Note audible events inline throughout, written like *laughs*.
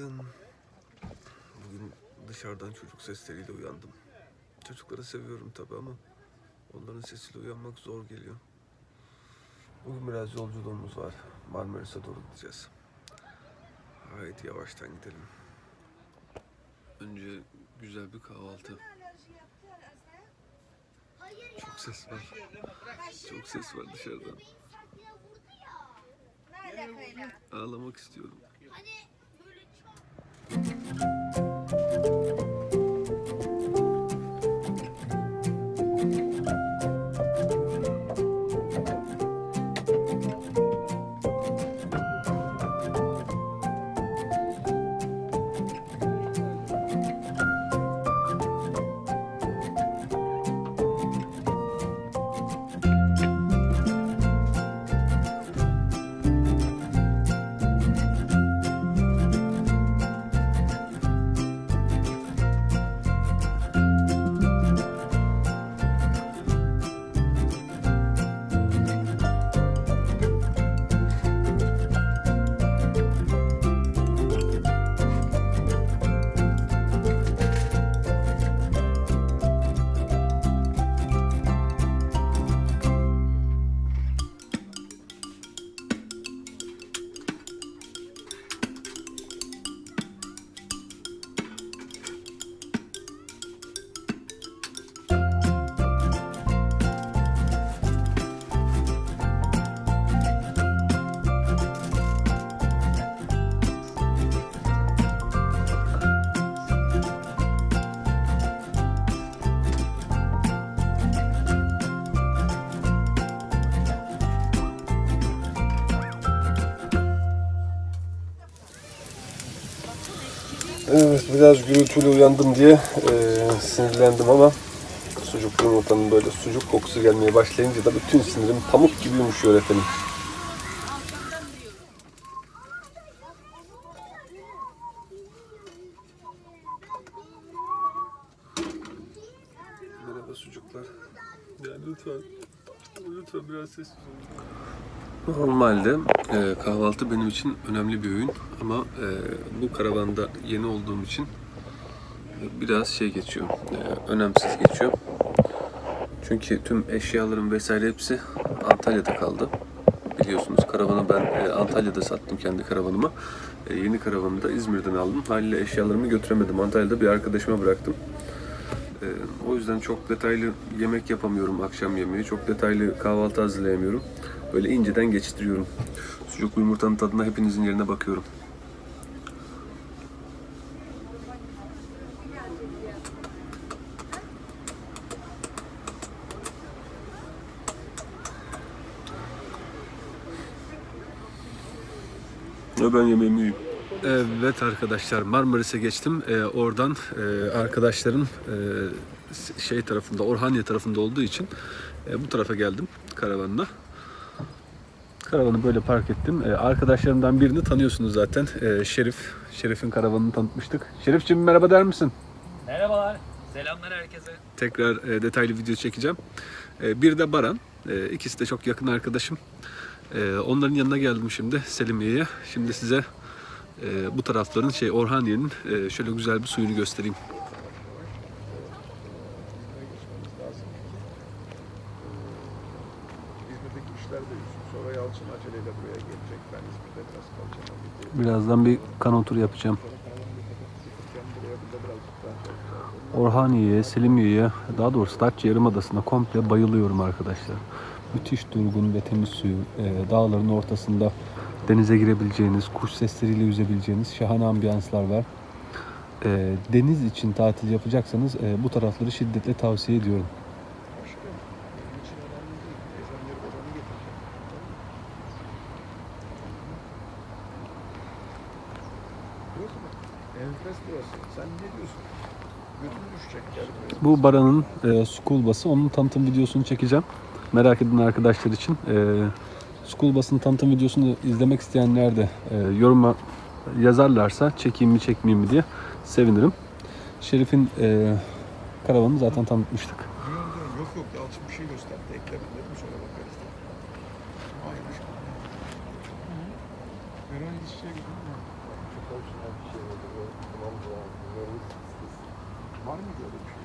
Günaydın. Bugün dışarıdan çocuk sesleriyle uyandım. Çocukları seviyorum tabii ama onların sesiyle uyanmak zor geliyor. Bugün biraz yolculuğumuz var. Marmaris'e doğru gideceğiz. Haydi yavaştan gidelim. Önce güzel bir kahvaltı. Çok ses var. Çok ses var dışarıdan. Ne alakayla? Ağlamak istiyorum. Thank you. Evet biraz gürültülü uyandım diye eee, sinirlendim ama sucuklu yumurtanın böyle sucuk kokusu gelmeye başlayınca da bütün sinirim pamuk gibi yumuşuyor efendim. Merhaba sucuklar. Ya lütfen, lütfen biraz sessiz olun. Normalde e, kahvaltı benim için önemli bir öğün ama e, bu karavanda yeni olduğum için e, biraz şey geçiyor, e, önemsiz geçiyor. Çünkü tüm eşyalarım vesaire hepsi Antalya'da kaldı. Biliyorsunuz karavanı ben e, Antalya'da sattım kendi karavanımı. E, yeni karavanı da İzmir'den aldım. Haliyle eşyalarımı götüremedim. Antalya'da bir arkadaşıma bıraktım. E, o yüzden çok detaylı yemek yapamıyorum akşam yemeği. Çok detaylı kahvaltı hazırlayamıyorum. Böyle inceden geçiştiriyorum. Sucuklu yumurtanın tadına hepinizin yerine bakıyorum. Ben yemeğimi. Evet arkadaşlar Marmaris'e geçtim. Ee, oradan e, arkadaşlarım e, şey tarafında Orhaniye tarafında olduğu için e, bu tarafa geldim karavanla. Karavanı böyle park ettim. Ee, arkadaşlarımdan birini tanıyorsunuz zaten. Ee, Şerif. Şerif'in karavanını tanıtmıştık. Şerif'ciğim merhaba der misin? Merhabalar. Selamlar herkese. Tekrar e, detaylı video çekeceğim. E, bir de Baran. E, ikisi de çok yakın arkadaşım. E, onların yanına geldim şimdi Selimiye'ye. Şimdi size e, bu tarafların şey Orhaniye'nin e, şöyle güzel bir suyunu göstereyim. Yüzsün. Sonra Yalçın aceleyle buraya gelecek. Ben İzmir'de biraz kalacağım. Birazdan bir kan turu yapacağım. Orhaniye'ye, Selimiye'ye, daha doğrusu Datça Yarımadası'na komple bayılıyorum arkadaşlar. Müthiş durgun ve temiz suyu, e, dağların ortasında denize girebileceğiniz, kuş sesleriyle yüzebileceğiniz şahane ambiyanslar var. E, deniz için tatil yapacaksanız e, bu tarafları şiddetle tavsiye ediyorum. Başka benim için önemli değil. Gezenleri babanı getireceğim. Burası mı? Enfes burası. Sen ne diyorsun? Götün düşecek gel buraya. Bu Baran'ın e, school bus'ı. Onun tanıtım videosunu çekeceğim. Merak edin arkadaşlar için. E, school bus'ın tanıtım videosunu izlemek isteyenler de e, yoruma yazarlarsa çekeyim mi çekmeyeyim mi diye sevinirim. Şerif'in e, karavanını zaten tanıtmıştık. Yok yok Yalçın bir şey gösterdi. Ekledim dedim sonra bakarız. Gidiyor mu? Komşular bir şey bu abi. Var mı böyle bir şey?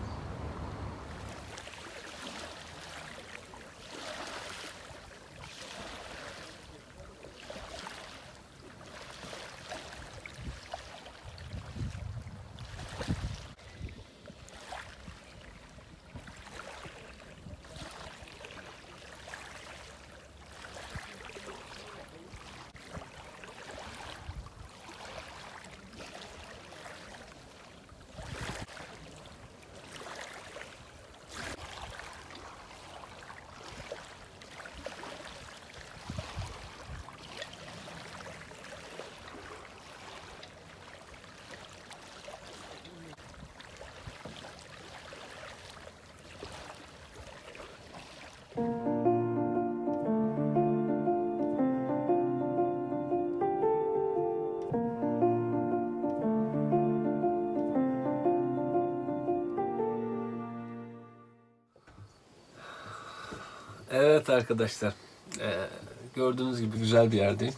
Evet arkadaşlar, eee, gördüğünüz gibi güzel bir yerdeyim.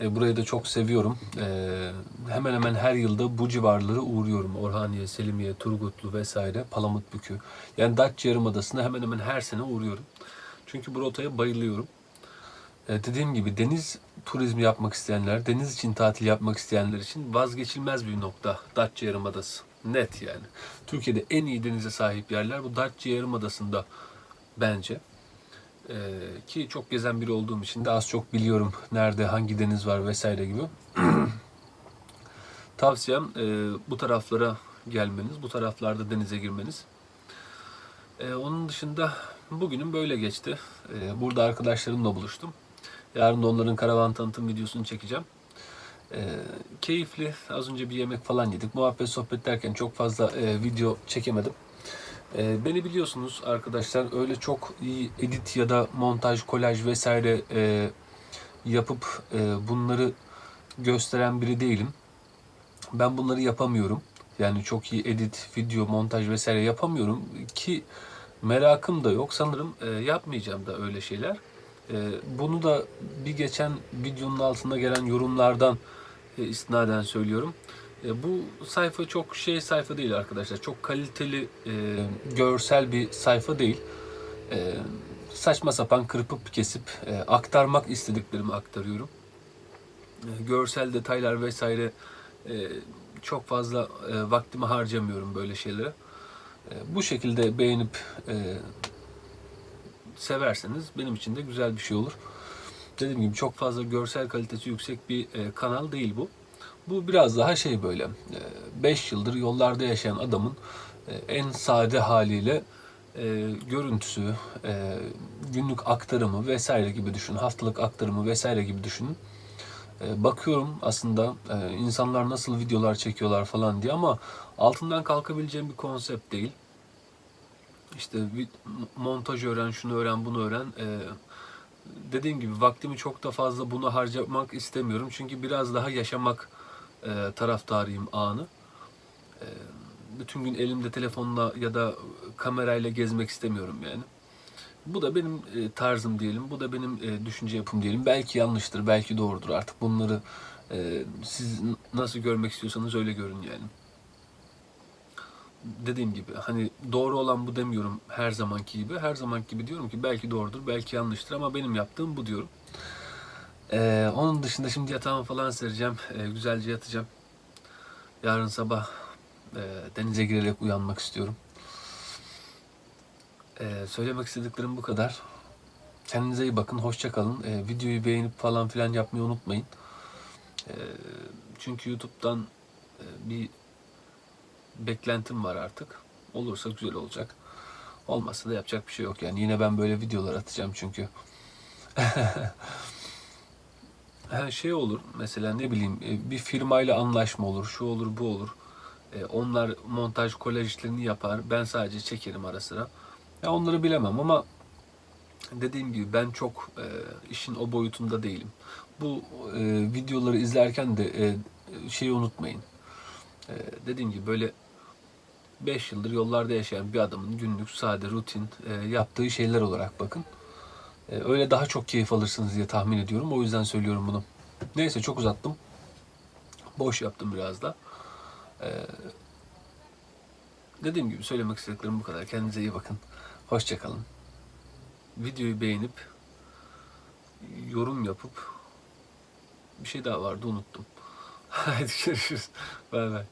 E, burayı da çok seviyorum. E, hemen hemen her yılda bu civarları uğruyorum. Orhaniye, Selimiye, Turgutlu vesaire, Palamutbükü. Yani Datça Yarımadası'na hemen hemen her sene uğruyorum. Çünkü bu rotaya bayılıyorum. E, dediğim gibi deniz turizmi yapmak isteyenler, deniz için tatil yapmak isteyenler için vazgeçilmez bir nokta Datça Yarımadası. Net yani. Türkiye'de en iyi denize sahip yerler bu Datça Yarımadası'nda bence. Ee, ki çok gezen biri olduğum için de az çok biliyorum nerede hangi deniz var vesaire gibi. *clears throat* Tavsiyem e, bu taraflara gelmeniz, bu taraflarda denize girmeniz. E, onun dışında bugünüm böyle geçti. E, burada arkadaşlarımla buluştum. Yarın da onların karavan tanıtım videosunu çekeceğim. E, keyifli. Az önce bir yemek falan yedik. Muhabbet sohbet derken çok fazla e, video çekemedim. Ee, beni biliyorsunuz arkadaşlar öyle çok iyi edit ya da montaj, kolaj vesaire e, yapıp e, bunları gösteren biri değilim. Ben bunları yapamıyorum. Yani çok iyi edit, video, montaj vesaire yapamıyorum ki merakım da yok. Sanırım e, yapmayacağım da öyle şeyler. E, bunu da bir geçen videonun altında gelen yorumlardan e, istinaden söylüyorum. E, bu sayfa çok şey sayfa değil arkadaşlar. Çok kaliteli e, görsel bir sayfa değil. E, saçma sapan kırpıp kesip e, aktarmak istediklerimi aktarıyorum. E, görsel detaylar vesaire e, çok fazla e, vaktimi harcamıyorum böyle şeylere. E, bu şekilde beğenip e, severseniz benim için de güzel bir şey olur. Dediğim gibi çok fazla görsel kalitesi yüksek bir e, kanal değil bu. Bu biraz daha şey böyle 5 yıldır yollarda yaşayan adamın e, en sade haliyle e, görüntüsü, e, günlük aktarımı vesaire gibi düşünün. Haftalık aktarımı vesaire gibi düşünün. E, bakıyorum aslında e, insanlar nasıl videolar çekiyorlar falan diye ama altından kalkabileceğim bir konsept değil. İşte montaj öğren, şunu öğren, bunu öğren. E, dediğim gibi vaktimi çok da fazla buna harcamak istemiyorum. Çünkü biraz daha yaşamak e, taraftarıyım anı. E, bütün gün elimde telefonla ya da kamerayla gezmek istemiyorum yani. Bu da benim e, tarzım diyelim. Bu da benim e, düşünce yapım diyelim. Belki yanlıştır, belki doğrudur. Artık bunları e, siz nasıl görmek istiyorsanız öyle görün yani. Dediğim gibi hani doğru olan bu demiyorum her zamanki gibi. Her zamanki gibi diyorum ki belki doğrudur, belki yanlıştır ama benim yaptığım bu diyorum. Ee, onun dışında şimdi yatağımı falan sereceğim. Ee, güzelce yatacağım. Yarın sabah e, denize girerek uyanmak istiyorum. Ee, söylemek istediklerim bu kadar. Kendinize iyi bakın. Hoşça kalın. Ee, videoyu beğenip falan filan yapmayı unutmayın. Ee, çünkü YouTube'dan e, bir beklentim var artık. Olursa güzel olacak. Olmazsa da yapacak bir şey yok. Yani yine ben böyle videolar atacağım çünkü. *laughs* her şey olur. Mesela ne bileyim e, bir firmayla anlaşma olur, şu olur, bu olur. E, Onlar montaj, kolaj işlerini yapar. Ben sadece çekerim ara sıra. Ya onları bilemem ama dediğim gibi ben çok e, işin o boyutunda değilim. Bu videoları izlerken de şeyi unutmayın. Dediğim gibi böyle 5 yıldır yollarda yaşayan bir adamın günlük, sade, rutin yaptığı şeyler olarak bakın. E, öyle daha çok keyif alırsınız diye tahmin ediyorum. O yüzden söylüyorum bunu. Neyse çok uzattım. Boş yaptım biraz da. Ee, dediğim gibi söylemek istediklerim bu kadar. Kendinize iyi bakın. Hoşçakalın. Videoyu beğenip yorum yapıp bir şey daha vardı unuttum. *laughs* Hadi görüşürüz. Bay bay.